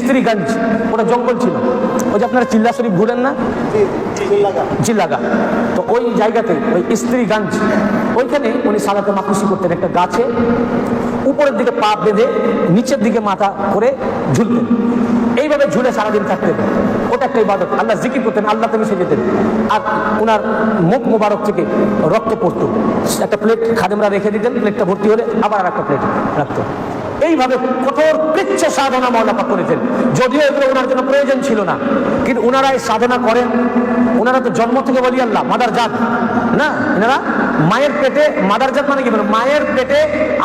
স্ত্রীগঞ্জ ওটা জঙ্গল ছিল। ওই যে আপনারা চিল্লা শরীফ ঘুরেন না? চিল্লাগা। তো ওই জায়গাতে ওই স্ত্রীগঞ্জ ওইখানে উনি সালাতে মাকুসি করতেন একটা গাছে উপরের দিকে পা বেঁধে নিচের দিকে মাথা করে ঝুলতেন। এইভাবে ঝুলে সারাদিন থাকতেন। ওটা একটা ইবাদত। আল্লাহ জিকির করতেন আল্লাহ মিশে যেতেন আর ওনার মুখ মোবারক থেকে রক্ত পড়তো। একটা প্লেট খাদেমরা রেখে দিতেন প্লেটটা ভর্তি হলে আবার আর একটা প্লেট রাখতো এইভাবে কঠোর কৃচ্ছ সাধনা মৌলাপা করেছেন। যদিও এগুলো ওনার জন্য প্রয়োজন ছিল না। কিন্তু ওনারা এই সাধনা করেন। ওনারা তো জন্ম থেকে বলি আল্লাহ, মাদার জাত। না, এনারা মায়ের পেটে, মাদার জাত মানে কি? বলে মায়ের পেটে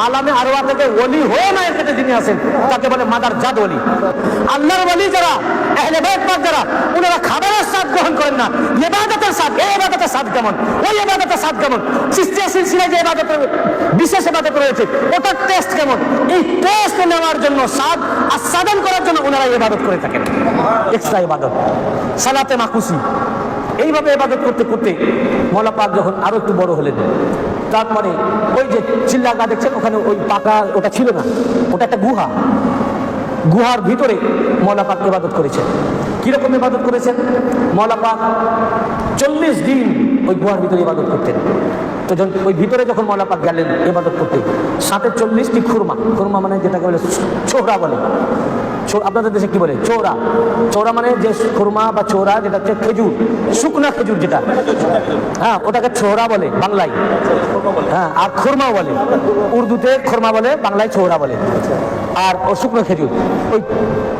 আলামে আরোয়া থেকে ওলি হয়ে মায়ের পেটে যিনি আসেন তাকে বলে মাদার জাত ওলি। আল্লাহর বলি যারা এহলে যারা, ওনারা খাবারের স্বাদ গ্রহণ করেন না। ইবাদতের স্বাদ, এই ইবাদতের স্বাদ কেমন? ওই ইবাদতের স্বাদ কেমন? সিস্টিয়া সিলসিলায় যে ইবাদত বিশেষ ইবাদত রয়েছে, ওটার টেস্ট কেমন? এই টেস্ট নেওয়ার জন্য স্বাদ আস্বাদন করার জন্য ওনারা ইবাদত করে থাকেন। এক্সট্রা ইবাদত। সালাতে মাকুসি এইভাবে ইবাদত করতে করতে মৌলা পাক যখন আরও একটু বড় হলেন, তারপরে ওই যে চিল্লাগা দেখছেন, ওখানে ওই পাকা ওটা ছিল না, ওটা একটা গুহা। গুহার ভিতরে মৌলা পাক ইবাদত করেছেন। কীরকম ইবাদত করেছেন? মৌলা পাক চল্লিশ দিন ওই গুহার ভিতরে ইবাদত করতেন। তো ওই ভিতরে যখন মৌলা পাক গেলেন, ইবাদত করতে, সাথে চল্লিশটি খুরমা খুরমা মানে যেটাকে বলে ছোহরা বলে। আপনাদের দেশে কি বলে? চৌরা। চৌরা মানে যে খুরমা বা চৌরা যেটা হচ্ছে খেজুর, শুকনা খেজুর যেটা। হ্যাঁ ওটাকে ছোহরা বলে বাংলায়। হ্যাঁ আর খুরমা বলে। উর্দুতে খুরমা বলে, বাংলায় ছোহরা বলে। আর ও শুকনো খেজুর, ওই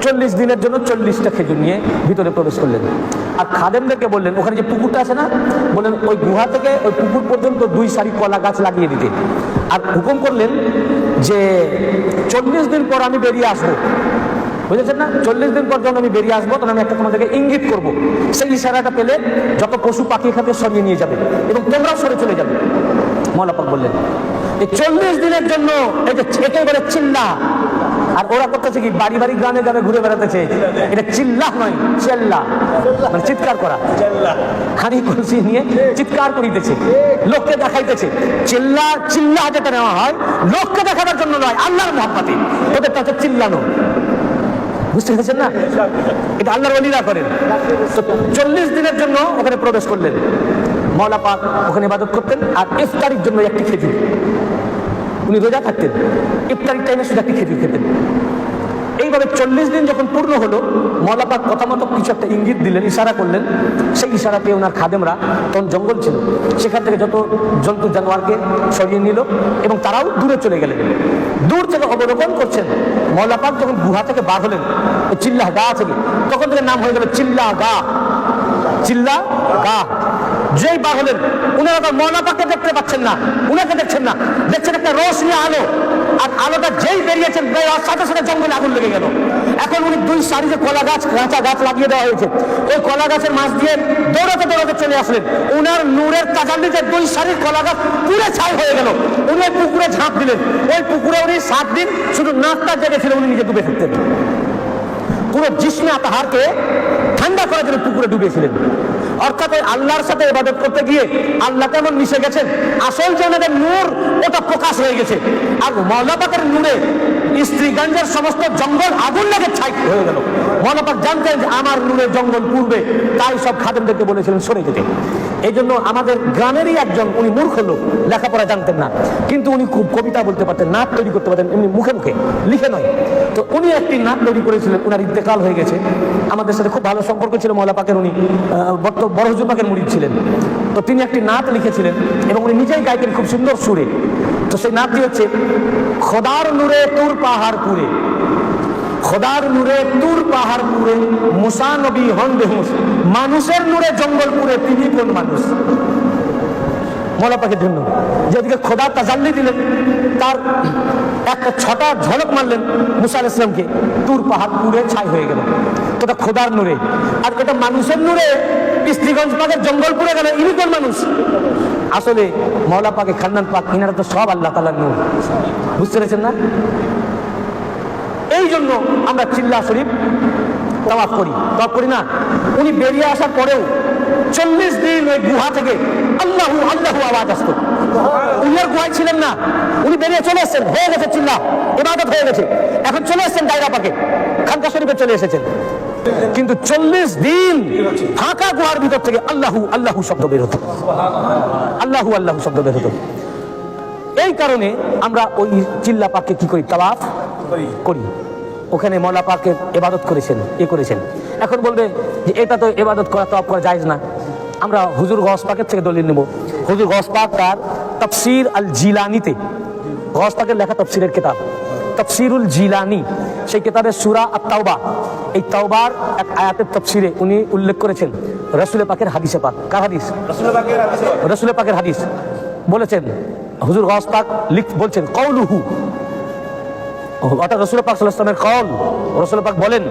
চল্লিশ দিনের জন্য চল্লিশটা খেজুর নিয়ে ভিতরে প্রবেশ করলেন। আর খাদেমদেরকে বললেন, ওখানে যে পুকুরটা আছে না, বললেন ওই গুহা থেকে ওই পুকুর পর্যন্ত দুই সারি কলা গাছ লাগিয়ে দিতে। আর হুকুম করলেন যে চল্লিশ দিন পর আমি বেরিয়ে আসব। বুঝেছেন না? চল্লিশ দিন পর যখন আমি বেরিয়ে আসব, তখন আমি একটা তোমাদেরকে ইঙ্গিত করব। সেই ইশারাটা পেলে যত পশু পাখি খাতে সরিয়ে নিয়ে যাবে এবং তোমরাও সরে চলে যাবে। মৌলাপাক বললেন, এই চল্লিশ দিনের জন্য এই যে বলে চিল্লা আর ওরা করতেছে কি? বাড়ি বাড়ি গ্রামে গ্রামে ঘুরে বেড়াতেছে। এটা চিল্লা নয় চেল্লা মানে চিৎকার করা। হাঁড়ি কলসি নিয়ে চিৎকার করিতেছে। লোককে দেখাইতেছে। চিল্লা চিল্লা যেটা নেওয়া হয়, লোককে দেখাবার জন্য নয়, আল্লাহর মহাপাতি ওদের তাতে চিল্লানো। বুঝতে পেরেছেন না? এটা আল্লাহর করেন। তো চল্লিশ দিনের জন্য ওখানে প্রবেশ করলেন। মৌলাপাক ওখানে ইবাদত করতেন আর ইফতারির জন্য একটি খেজুর। উনি রোজা থাকতেন, ইফতারির টাইমে শুধু একটি খেজুর খেতেন। এইভাবে চল্লিশ দিন যখন পূর্ণ হলো, মৌলাপাক কথা মতো কিছু একটা ইঙ্গিত দিলেন, ইশারা করলেন। সেই ইশারা পেয়ে ওনার খাদেমরা তখন জঙ্গল ছিল। সেখান থেকে যত জন্তু জানোয়ারকে সরিয়ে নিল এবং তারাও দূরে চলে গেলেন। দূর থেকে অবলোকন করছেন, মৌলাপাক যখন গুহা থেকে বার হলেন চিল্লা গা থেকে, তখন থেকে নাম হয়ে গেল চিল্লা গা চিল্লা গা যেই বা হলেন, উনারা তো মৌলাপাককে দেখতে পাচ্ছেন না, উনাকে দেখছেন না। দেখছেন একটা রোশনি আলো। আর আলোটা যেই বেরিয়েছেন সাথে সাথে জঙ্গলে আগুন লেগে গেল। এখন উনি দুই সারি যে কলা গাছ, কাঁচা গাছ লাগিয়ে দেওয়া হয়েছে। ওই কলা গাছের মাছ দিয়ে দৌড়াতে দৌড়াতে চলে আসলেন। উনার নূরের তাজাল্লিতে দুই সারির কলা গাছ পুরে ছাই হয়ে গেল। উনি ওই পুকুরে ঝাঁপ দিলেন। ওই পুকুরে উনি সাত দিন শুধু নাকটা জেগেছিল উনি নিজে ডুবে থাকতেন। পুরো জিসমে আতাহারকে ঠান্ডা করার জন্য পুকুরে ডুবিয়েছিলেন। অর্থাৎ আল্লাহর সাথে ইবাদত করতে গিয়ে আল্লাহ কেমন মিশে গেছেন? আসল যে ওনাদের নূর, ওটা প্রকাশ হয়ে গেছে। আর মৌলাপাকের নূরে স্ত্রীগঞ্জের সমস্ত জঙ্গল আগুন লাগে ছাই হয়ে গেল। মৌলাপাক জানতেন যে আমার নূরের জঙ্গল পূর্বে তাই সব খাদেমদেরকে বলেছিলেন, সরে যেতে। এই জন্য আমাদের গ্রামেরই একজন, উনি মূর্খ লোক, লেখাপড়া জানতেন না। কিন্তু উনি খুব কবিতা বলতে পারতেন নাট তৈরি করতে পারতেন, এমনি মুখে মুখে, লিখে নয়। তো উনি একটি নাট তৈরি করেছিলেন, উনার ইন্তেকাল হয়ে গেছে। আমাদের সাথে খুব ভালো সম্পর্ক ছিল মৌলা পাকের, উনি বড় হুজুর পাকের মুড়ি ছিলেন। তো তিনি একটি নাত লিখেছিলেন এবং উনি নিজেই গাইতেন খুব সুন্দর সুরে। তো সেই নাতটি হচ্ছে, খোদার নূরে তুর পাহাড় পুরে। খোদার নূরে তুর পাহাড় পুরে, মুসা নবী হন বেহুস মানুষের নূরে জঙ্গল পুরে, তিনি কোন মানুষ? মৌলা পাখির জন্য যেদিকে খোদা তাজাল্লি দিলেন, তার একটা ছটা ঝলক মারলেন মুসা আলাইহিস ইসলামকে তুর পাহাড় পুরে ছাই হয়ে গেল। এটা খোদার নূরে। আর এটা মানুষের নূরে। স্ত্রীগঞ্জ পাকের জঙ্গল পুরে গেল ইনি মানুষ। আসলে মৌলা পাকে খান্নান পাক, ইনারা তো সব আল্লাহ তালার নূর। বুঝতে পেরেছেন না? এই জন্য আমরা চিল্লা শরীফ তাওয়াফ করি তাওয়াফ করি না। উনি বেরিয়ে আসার পরেও চল্লিশ দিন ওই গুহা থেকে আল্লাহু আল্লাহু আওয়াজ আসতো। উনি আর গুহায় ছিলেন না। উনি বেরিয়ে চলে এসেছেন, হয়ে গেছে চিল্লা ইবাদত হয়ে গেছে। এখন চলে এসেছেন দায়রা পাকে খানকা শরীফে চলে এসেছেন। কিন্তু চল্লিশ দিন ফাঁকা গুহার ভিতর থেকে আল্লাহু আল্লাহু শব্দ বের হতো। আল্লাহু আল্লাহু শব্দ বের হতো। এই কারণে আমরা ওই চিল্লা পাককে কি করি? তাওয়াফ করি। ওখানে মৌলা পাকে এবাদত করেছেন এ করেছেন। এখন বলবে যে এটা তো এবাদত করা তওয়াফ করা যায় না। আমরা হুজুর গস পাকের থেকে দলিল নেব। হুজুর গস পাক তার তফসির আল জিলানিতে গস পাকের লেখা তফসিরের কিতাব। তফসিরুল জিলানি সেই কিতাবের সুরা আর তাওবা এই তাওবার এক আয়াতের তফসিরে উনি উল্লেখ করেছেন রসুলের পাকের হাদিসে পাক। কার হাদিস? রসুলের পাকের হাদিস। বলেছেন হুজুর গস পাক লিখ বলছেন কৌলুহু অর্থাৎ রসুল পাক সাল্লামের কল রসুল পাক বলেন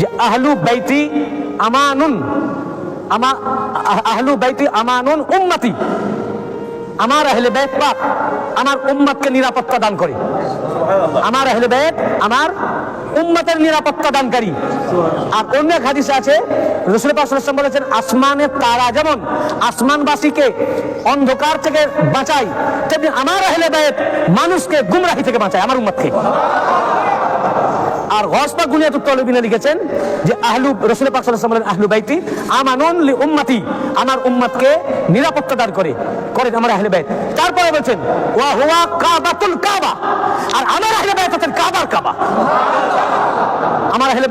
যে আহলু বাইতি আমানুন আমা আহলু বাইতি আমানুন উম্মতি। আমার আহলে বাইত পাক আমার উম্মতকে নিরাপত্তা দান করে। আমার আহলে বাইত আমার উম্মতের নিরাপত্তা দানকারী। আর অন্য এক হাদিসে আছে রসুল ওয়াসাল্লাম বলেছেন, আসমানের তারা যেমন আসমানবাসীকে অন্ধকার থেকে বাঁচায়, তেমনি আমার আহলে বাইত মানুষকে গুমরাহি থেকে বাঁচায়, আমার উম্মতকে আর গসপা গুনিয়াতুত তলবিনে লিখেছেন যে, আহলু রসুল পাক আহলু বাইতি আমানুন লি উম্মতি, আমার উম্মতকে নিরাপত্তা দান করে, করেন আমার আহলে বাইত। তারপরে বলছেন, ওয়া হুয়া কাবাতুল কাবা, আর আমার আহলে বাইত হচ্ছেন কাবার কাবা। আমার আহলে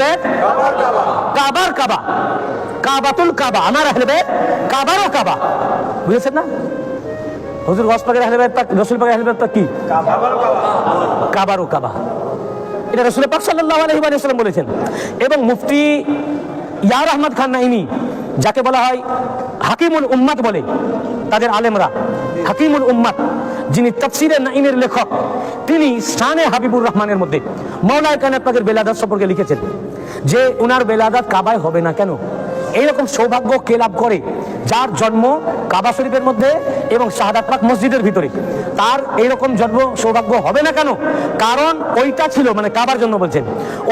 কাবার কাবা। কাবাতুল কাবা, আমার আহলে বাইত কাবারও কাবা। বুঝেছেন না? হুজুর গস পাকের আহলে পাক রসুল পাকের আহলে বাইত কি? কাবারও কাবা। এটা রসুল পাক সাল্লাল্লাহু আলাইহি ওয়া সাল্লাম বলেছেন। এবং মুফতি ইয়ার আহমদ খান নাইমি, যাকে বলা হয় হাকিমুল উম্মাত বলে, তাদের আলেমরা। হাকিমুল উম্মাত। যিনি তাফসিরে নাইমের লেখক, তিনি শানে হাবিবুর রহমানের মধ্যে মৌলায় কানের পাকের বেলাদাত সম্পর্কে লিখেছেন যে উনার বেলাদাত কাবায় হবে না কেন? এইরকম সৌভাগ্য কে লাভ করে? যার জন্ম কাবা শরীফের মধ্যে এবং শাহাদাত পাক মসজিদের ভিতরে। তার এইরকম জন্ম সৌভাগ্য হবে না কেন? কারণ ওইটা ছিল মানে কাবার জন্য বলছেন,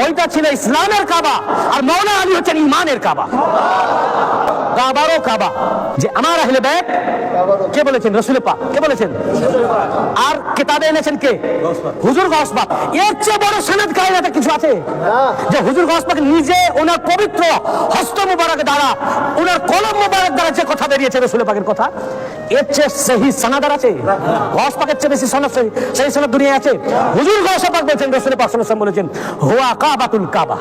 ওইটা ছিল ইসলামের কাবা আর মৌলা আলী হচ্ছেন ইমানের কাবা। কাবারও কাবা। যে আমার আহলে ব্যাগ কে বলেছেন? রসুল পাক, কে বলেছেন? আর কেতাবে এনেছেন কে? হুজুর গসপাক এর চেয়ে বড় সনদ কায়নাতে কিছু আছে? যে হুজুর গসপাক নিজে ওনার পবিত্র হস্ত মুবারক দ্বারা, ওনার কলম মুবারক দ্বারা যে কথা বেরিয়েছে রসুল পাকের কথা, এর চেয়ে সেই সনাদার আছে? গসপাকের চেয়ে বেশি সনদ সেই- সনদ দুনিয়ায় আছে? হুজুর গসপাক বলছেন, রসুল পাক সাল্লাল্লাহু বলেছেন, হুয়া কাবাতুল কাবা।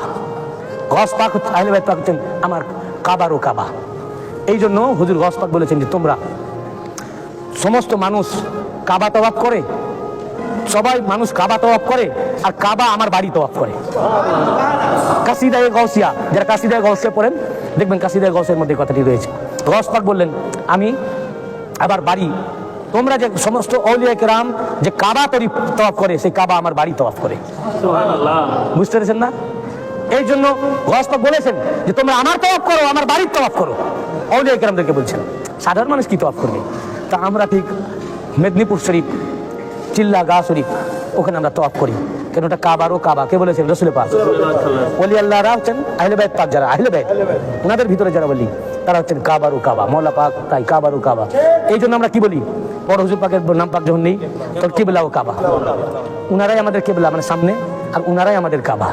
গস পাক আহলে বাইত পাক আমার কাবারও কাবা। এই জন্য হুজুর গস পাক বলেছেন যে তোমরা সমস্ত মানুষ কাবা তওয়াফ করে সবাই মানুষ কাবা তওয়াফ করে আর কাবা আমার বাড়ি তওয়াফ করে। কাসিদায় গৌসিয়া যারা কাসিদায় গৌসিয়া পড়েন দেখবেন কাসিদায় গৌসের মধ্যে কথাটি রয়েছে। গস পাক বললেন আমি আবার বাড়ি তোমরা যে সমস্ত অলিয়া কেরাম যে কাবা তরি তওয়াফ করে সেই কাবা আমার বাড়ি তওয়াফ করে। বুঝতে পেরেছেন না? এই জন্য গসপাক বলেছেন যে তোমরা আমার তওয়াফ করো আমার বাড়ির তওয়াফ করো। অলিয়া কেরামদেরকে বলছেন, সাধারণ মানুষ কি তওয়াফ করবে? তা আমরা ঠিক মেদিনীপুর শরীফ, চিল্লা গা শরীফ, ওখানে আমরা তওয়াফ করি। কেন ওটা কাবারও কাবা? কে বলেছেন রসুল পাক। ওলি আল্লাহরা হচ্ছেন আহলে বাইত পাক যারা। আহলে বাইত? ওনাদের ভিতরে যারা বলি তারা হচ্ছেন কাবারু কাবা। মৌলা পাক, তাই কাবারু কাবা। এই জন্য আমরা কি বলি? বড় হুজুর পাকের নাম পাক যখন নেই তখন কিবলা ও কাবা। উনারাই আমাদের কেবলা মানে সামনে, আর উনারাই আমাদের কাবা।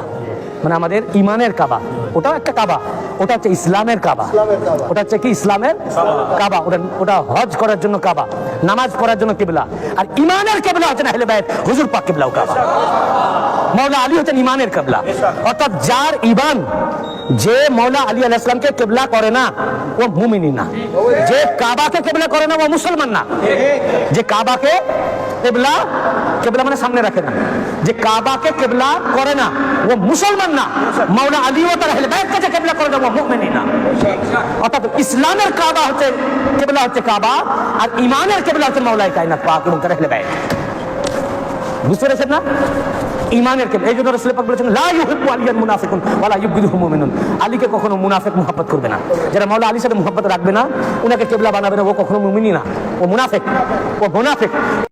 মানে আমাদের ইমানের কাবা। ওটাও একটা কাবা। ওটা হচ্ছে ইসলামের কাবা। ওটা হচ্ছে কি? ইসলামের কাবা। ওটা ওটা হজ করার জন্য কাবা। নামাজ পড়ার জন্য কেবলা। আর ইমানের কেবলা হচ্ছে না হেলে ভাই হুজুর পাক কেবলাও কাবা। মৌলা আলী হচ্ছেন ইমানের কাবলা। অর্থাৎ যার ইমান যে মৌলা আলী ইসলামকে কেবলা করে না, ও মুমিনী না। যে কাবাকে কেবলা করে না, ও মুসলমান না। যে কাবাকে কেবলা কেবলা মানে সামনে রাখে না। যে কাবাকে কেবলা করে না, ও মুসলমান না। মাওলা আলী ও তার কাছে কেবলা করে না, ও না। অর্থাৎ ইসলামের কাবা হচ্ছে, কেবলা হচ্ছে কাবা, আর ইমানের কেবলা হচ্ছে মাওলায় কায়নাত পাক এবং তার আহলে বাইত বুঝতে পেরেছেন না? ইমানের কেবলা এই জন্য রাসূল বলেছেন, লা ইউহিব্বু আলিয়ান মুনাফিকুন ওয়ালা ইউবগিদুহু মুমিনুন। আলীকে কখনো মুনাফিক মুহাব্বত করবে না। যারা মাওলা আলীর সাথে মুহাব্বত রাখবে না, উনাকে কেবলা বানাবে না, ও কখনো মুমিনই না। ও মুনাফিক ও মুনাফিক।